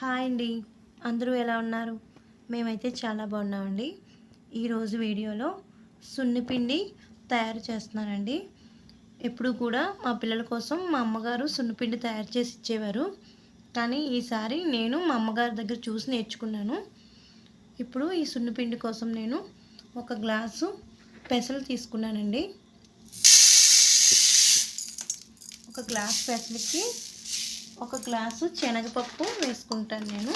Hi అండి. అందరూ ఎలా ఉన్నారు? మేమైతే చాలా బాగున్నామండి. ఈరోజు వీడియోలో సున్నిపిండి తయారు చేస్తున్నానండి. ఎప్పుడు కూడా మా పిల్లల కోసం మా అమ్మగారు సున్నిపిండి తయారు చేసి ఇచ్చేవారు. కానీ ఈసారి నేను మా అమ్మగారి దగ్గర చూసి నేర్చుకున్నాను. ఇప్పుడు ఈ సున్నిపిండి కోసం నేను ఒక గ్లాసు పెసలు తీసుకున్నానండి. ఒక గ్లాస్ పెసలకి ఒక గ్లాసు శనగపప్పు వేసుకుంటాను నేను.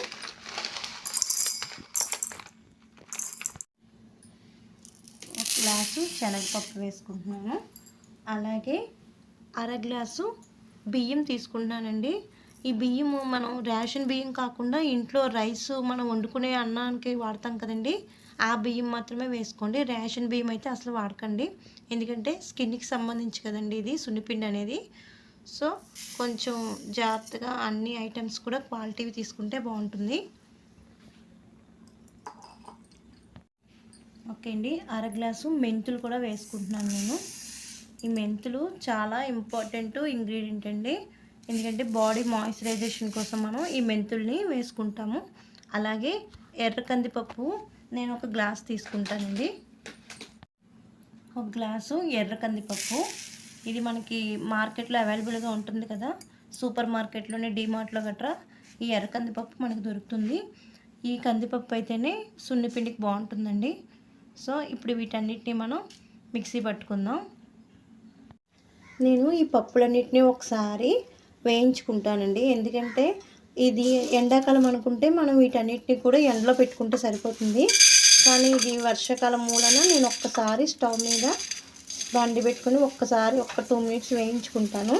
ఒక గ్లాసు శనగపప్పు వేసుకుంటున్నాను. అలాగే అర గ్లాసు బియ్యం తీసుకుంటున్నానండి. ఈ బియ్యము మనం రేషన్ బియ్యం కాకుండా ఇంట్లో రైస్ మనం వండుకునే అన్నానికి వాడతాం కదండి. ఆ బియ్యం మాత్రమే వేసుకోండి. రేషన్ బియ్యం అయితే అసలు వాడకండి. ఎందుకంటే స్కిన్కి సంబంధించి కదండి ఇది సున్నిపిండి అనేది. సో కొంచెం జాగ్రత్తగా అన్ని ఐటమ్స్ కూడా క్వాలిటీవి తీసుకుంటే బాగుంటుంది. ఓకే అండి అర గ్లాసు మెంతులు కూడా వేసుకుంటున్నాను నేను. ఈ మెంతులు చాలా ఇంపార్టెంట్ ఇంగ్రీడియంట్ అండి. ఎందుకంటే బాడీ మాయిశ్చరైజేషన్ కోసం మనం ఈ మెంతుల్ని వేసుకుంటాము. అలాగే ఎర్ర కందిపప్పు నేను ఒక గ్లాస్ తీసుకుంటానండి. ఒక గ్లాసు ఎర్ర కందిపప్పు. ఇది మనకి మార్కెట్లో అవైలబుల్గా ఉంటుంది కదా. సూపర్ మార్కెట్లోనే డిమార్ట్లో గట్రా ఈ ఎర్ర కందిపప్పు మనకు దొరుకుతుంది. ఈ కందిపప్పు అయితేనే సున్నిపిండికి బాగుంటుందండి. సో ఇప్పుడు వీటన్నిటిని మనం మిక్సీ పట్టుకుందాం. నేను ఈ పప్పులన్నిటిని ఒకసారి వేయించుకుంటానండి. ఎందుకంటే ఇది ఎండాకాలం అనుకుంటే మనం వీటన్నిటిని కూడా ఎండలో పెట్టుకుంటే సరిపోతుంది. కానీ ఇది వర్షాకాలం మూలన నేను ఒక్కసారి స్టవ్ మీద బండి పెట్టుకుని ఒక్కసారి ఒక్క టూ మినిట్స్ వేయించుకుంటాను.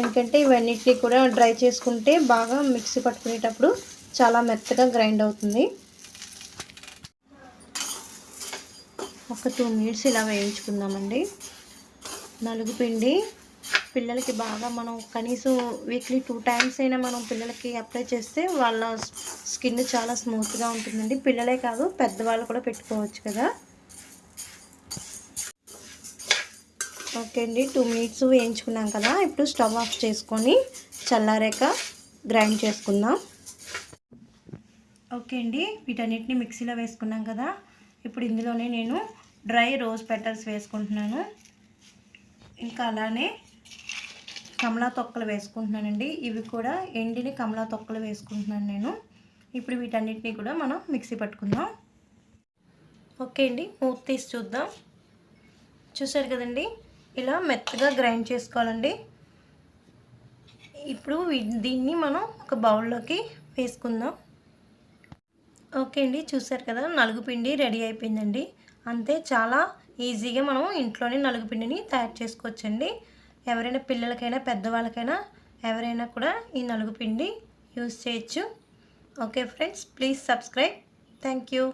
ఎందుకంటే ఇవన్నిటిని కూడా డ్రై చేసుకుంటే బాగా మిక్సీ పట్టుకునేటప్పుడు చాలా మెత్తగా గ్రైండ్ అవుతుంది. ఒక టూ మినిట్స్ ఇలా వేయించుకుందామండి. నలుగు పిండి. పిల్లలకి బాగా మనం కనీసం వీక్లీ టూ టైమ్స్ అయినా మనం పిల్లలకి అప్లై చేస్తే వాళ్ళ స్కిన్ చాలా స్మూత్గా ఉంటుందండి. పిల్లలే కాదు పెద్దవాళ్ళు కూడా పెట్టుకోవచ్చు కదా. ఓకే అండి. టూ మినిట్స్ వేయించుకున్నాం కదా ఇప్పుడు స్టవ్ ఆఫ్ చేసుకొని చల్లారాక గ్రైండ్ చేసుకుందాం. ఓకే అండి వీటన్నిటిని మిక్సీలో వేసుకున్నాం కదా ఇప్పుడు ఇందులోనే నేను డ్రై రోజ్ పెటల్స్ వేసుకుంటున్నాను. ఇంకా అలానే కమలా తొక్కలు వేసుకుంటున్నానండి. ఇవి కూడా ఎండిని కమలా తొక్కలు వేసుకుంటున్నాను నేను. ఇప్పుడు వీటన్నిటిని కూడా మనం మిక్సీ పట్టుకుందాం. ఓకే అండి మూత తీసి చూద్దాం. చూసారు కదండి ఇలా మెత్తగా గ్రైండ్ చేసుకోవాలండి. ఇప్పుడు దీన్ని మనం ఒక బౌల్లోకి వేసుకుందాం. ఓకే అండి చూసారు కదా నలుగు పిండి రెడీ అయిపోయిందండి. అంతే చాలా ఈజీగా మనం ఇంట్లోనే నలుగు పిండిని తయారు చేసుకోవచ్చండి. ఎవరైనా పిల్లలకైనా పెద్దవాళ్ళకైనా ఎవరైనా కూడా ఈ నలుగు పిండి యూస్ చేయొచ్చు. Okay friends please subscribe. Thank you.